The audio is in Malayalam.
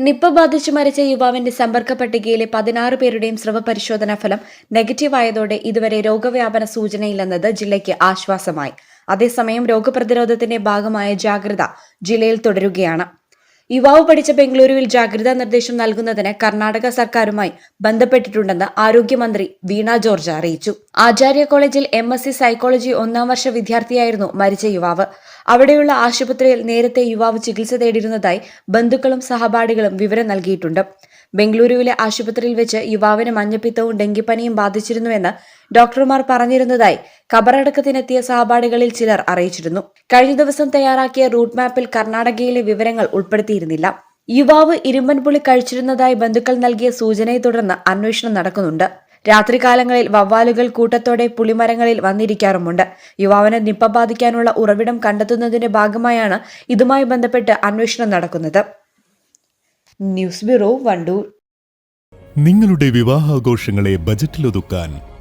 നിപ്പ ബാധിച്ച് മരിച്ച യുവാവിന്റെ സമ്പർക്ക പട്ടികയിലെ പതിനാറ് പേരുടെയും സ്രവ പരിശോധനാ ഫലം നെഗറ്റീവായതോടെ ഇതുവരെ രോഗവ്യാപന സൂചനയില്ലെന്നത് ജില്ലയ്ക്ക് ആശ്വാസമായി. അതേസമയം രോഗപ്രതിരോധത്തിന്റെ ഭാഗമായ ജാഗ്രത ജില്ലയിൽ തുടരുകയാണ്. യുവാവ് പഠിച്ച ബംഗളൂരുവിൽ ജാഗ്രതാ നിർദ്ദേശം നൽകുന്നതിന് കർണാടക സർക്കാരുമായി ബന്ധപ്പെട്ടിട്ടുണ്ടെന്ന് ആരോഗ്യമന്ത്രി വീണ ജോർജ് അറിയിച്ചു. ആചാര്യ കോളേജിൽ എം സൈക്കോളജി ഒന്നാം വർഷ വിദ്യാർത്ഥിയായിരുന്നു മരിച്ച യുവാവ്. അവിടെയുള്ള ആശുപത്രിയിൽ നേരത്തെ യുവാവ് ചികിത്സ തേടിയിരുന്നതായി ബന്ധുക്കളും സഹപാഠികളും വിവരം നൽകിയിട്ടുണ്ട്. ബംഗളൂരുവിലെ ആശുപത്രിയിൽ വെച്ച് യുവാവിന് മഞ്ഞപ്പിത്തവും ഡെങ്കിപ്പനിയും ബാധിച്ചിരുന്നുവെന്ന് ഡോക്ടർമാർ പറഞ്ഞിരുന്നതായി ഖബറടക്കത്തിനെത്തിയ സഹപാഠികളിൽ ചിലർ അറിയിച്ചിരുന്നു. കഴിഞ്ഞ ദിവസം തയ്യാറാക്കിയ റൂട്ട് മാപ്പിൽ കർണാടകയിലെ വിവരങ്ങൾ ഉൾപ്പെടുത്തിയിരുന്നില്ല. യുവാവ് ഇരുമ്പൻപുളി കഴിച്ചിരുന്നതായി ബന്ധുക്കൾ നൽകിയ സൂചനയെ തുടർന്ന് അന്വേഷണം നടക്കുന്നുണ്ട്. രാത്രികാലങ്ങളിൽ വവ്വാലുകൾ കൂട്ടത്തോടെ പുളിമരങ്ങളിൽ വന്നിരിക്കാറുമുണ്ട്. യുവാവിനെ നിപ്പ ബാധിക്കാനുള്ള ഉറവിടം കണ്ടെത്തുന്നതിന്റെ ഭാഗമായാണ് ഇതുമായി ബന്ധപ്പെട്ട് അന്വേഷണം നടക്കുന്നത്. News bureau Wandoor. നിങ്ങളുടെ വിവാഹാഘോഷങ്ങളെ ബജറ്റിലൊതുക്കാൻ